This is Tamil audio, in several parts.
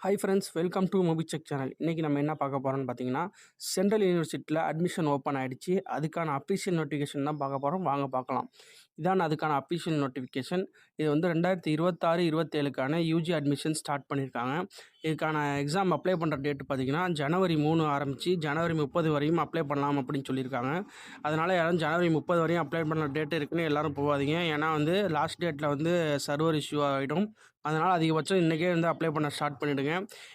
Hi friends welcome to movie check channel இன்றைக்கி நம்ம என்ன பார்க்க போகிறோம்னு பார்த்தீங்கன்னா சென்ட்ரல் யூனிவர்சிட்டியில் அட்மிஷன் ஓப்பன் ஆகிடுச்சு அதுக்கான அஃபிஷியல் நோட்டிஃபிகேஷன் தான் பார்க்க போகிறோம் வாங்க பார்க்கலாம். இதான் அதுக்கான அஃபிஷியல் நோட்டிஃபிகேஷன் இது வந்து ரெண்டாயிரத்தி இருபத்தாறு இருபத்தேழுக்கான யூஜி அட்மிஷன் ஸ்டார்ட் பண்ணியிருக்காங்க. இதுக்கான எக்ஸாம் அப்ளை பண்ணுற டேட் பார்த்தீங்கன்னா ஜனவரி மூணு ஆரம்பித்து ஜனவரி முப்பது வரையும் அப்ளை பண்ணலாம் அப்படின்னு சொல்லியிருக்காங்க. அதனால் யாரும் ஜனவரி முப்பது வரையும் அப்ளை பண்ணுற டேட் இருக்குன்னு எல்லோரும் போகாதீங்க. ஏன்னா வந்து லாஸ்ட் டேட்டில் வந்து சர்வர் இஷ்யூ ஆகிடும் அதனால் அதிகபட்சம் இன்றைக்கே வந்து அப்ளை பண்ண ஸ்டார்ட் பண்ணிவிடுங்க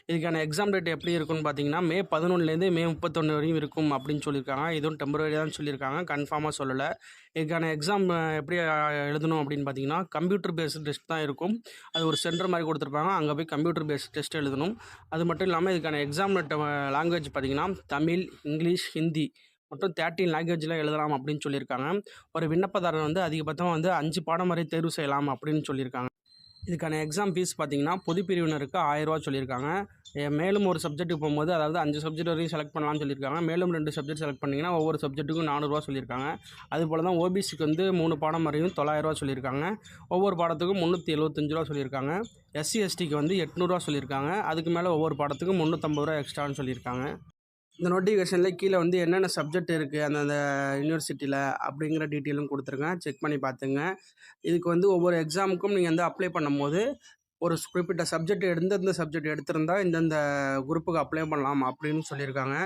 இதுக்கான எக்ஸாம் டேட் எப்படி இருக்குன்னு பார்த்தீங்கன்னா மே பதினொன்றுலேருந்து மே முப்பத்தொன்று வரையும் இருக்கும் அப்படின்னு சொல்லியிருக்காங்க. இதுவும் டெம்பரரி தான் சொல்லியிருக்காங்க. கன்ஃபார்மாக சொல்லலை. இதுக்கான எக்ஸாம் எப்படி எழுதணும் அப்படின்னு பார்த்தீங்கன்னா கம்ப்யூட்டர் பேஸ்டு டெஸ்ட் தான் இருக்கும். அது ஒரு சென்டர் மாதிரி கொடுத்துருப்பாங்க. அங்கே போய் கம்ப்யூட்டர் பேஸ்டு டெஸ்ட் எழுதணும். அது மட்டும் இல்லாமல் இதுக்கான எக்ஸாம் லாங்குவேஜ் பார்த்தீங்கன்னா தமிழ் இங்கிலீஷ் ஹிந்தி மொத்தம் தேர்ட்டின் லாங்குவேஜில் எழுதலாம் அப்படின்னு சொல்லியிருக்காங்க. ஒரு விண்ணப்பதாரர் வந்து அதிகபட்சமாக வந்து அஞ்சு பாடம் வரை தேர்வு செய்யலாம் அப்படின்னு சொல்லியிருக்காங்க. இதுக்கான எக்ஸாம் ஃபீஸ் பார்த்தீங்கன்னா பொது பிரிவினருக்கு ஆயிரரூவா சொல்லியிருக்காங்க. மேலும் ஒரு சப்ஜெக்ட்டுக்கு போகும்போது அதாவது அஞ்சு சப்ஜெக்ட் வரையும் செலக்ட் பண்ணலாம்னு சொல்லியிருக்காங்க. மேலும் ரெண்டு சப்ஜெக்ட் செலக்ட் பண்ணிங்கன்னா ஒவ்வொரு சப்ஜெக்ட்டுக்கும் நானூறுரூவா சொல்லியிருக்காங்க. அதுபோல் தான் ஓபிசிக்கு வந்து மூணு பாடம் வரையும் தொள்ளாயிரரூவா சொல்லியிருக்காங்க. ஒவ்வொரு பாடத்துக்கும் முந்நூற்றி எழுபத்தஞ்சு ரூபா சொல்லியிருக்காங்க. எஸ்சி எஸ்டிக்கு வந்து எட்நூறுரூவா சொல்லியிருக்காங்க. அதுக்கு மேலே ஒவ்வொரு பாடத்துக்கும் முந்நூற்றம்பது ரூபா எக்ஸ்ட்ரான்னு சொல்லியிருக்காங்க. இந்த நோட்டிஃபிகேஷனில் கீழே வந்து என்னென்ன சப்ஜெக்ட் இருக்குது அந்தந்த யூனிவர்சிட்டியில் அப்படிங்கிற டீட்டெயிலும் கொடுத்துருங்க. செக் பண்ணி பார்த்துங்க. இதுக்கு வந்து ஒவ்வொரு எக்ஸாமுக்கும் நீங்கள் வந்து அப்ளை பண்ணும்போது ஒரு குறிப்பிட்ட சப்ஜெக்ட் எந்தெந்த சப்ஜெக்ட் எடுத்திருந்தா இந்தந்த குரூப்புக்கு அப்ளை பண்ணலாம் அப்படின்னு சொல்லியிருக்காங்க.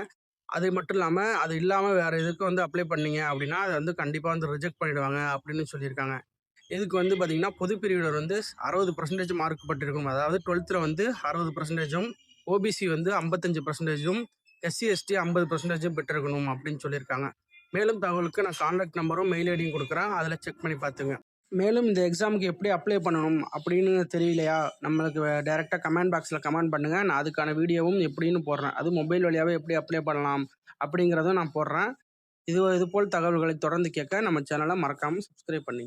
அது மட்டும் இல்லாமல் அது இல்லாமல் வேறு எதுக்கு வந்து அப்ளை பண்ணீங்க அப்படின்னா அதை வந்து கண்டிப்பாக வந்து ரிஜெக்ட் பண்ணிவிடுவாங்க அப்படின்னு சொல்லியிருக்காங்க. இதுக்கு வந்து பார்த்திங்கன்னா பொதுப்பிரிவினர் வந்து அறுபது பர்சன்டேஜ் மார்க் பட்டிருக்கும். அதாவது டுவெல்த்தில் வந்து அறுபது பர்சன்டேஜும் ஓபிசி வந்து ஐம்பத்தஞ்சு பர்சன்டேஜும் எஸ்சி எஸ்டி ஐம்பது பர்சன்டேஜ் பெற்றிருக்கணும் அப்படின்னு சொல்லியிருக்காங்க. மேலும் தகவலுக்கு நான் கான்டாக்ட் நம்பரும் மெயில் ஐடியும் கொடுக்குறேன். அதில் செக் பண்ணி பார்த்துங்க. மேலும் இந்த எக்ஸாமுக்கு எப்படி அப்ளை பண்ணணும் அப்படின்னு தெரியலையா? நம்மளுக்கு டேரெக்டாக கமெண்ட் பாக்ஸில் கமெண்ட் பண்ணுங்கள் நான் அதுக்கான வீடியோவும் எப்படின்னு போடுறேன். அது மொபைல் வழியாகவே எப்படி அப்ளை பண்ணலாம் அப்படிங்கிறதும் நான் போடுறேன். இது இது போல் தகவல்களை தொடர்ந்து கேட்க நம்ம சேனலை மறக்காமல் சப்ஸ்கிரைப் பண்ணி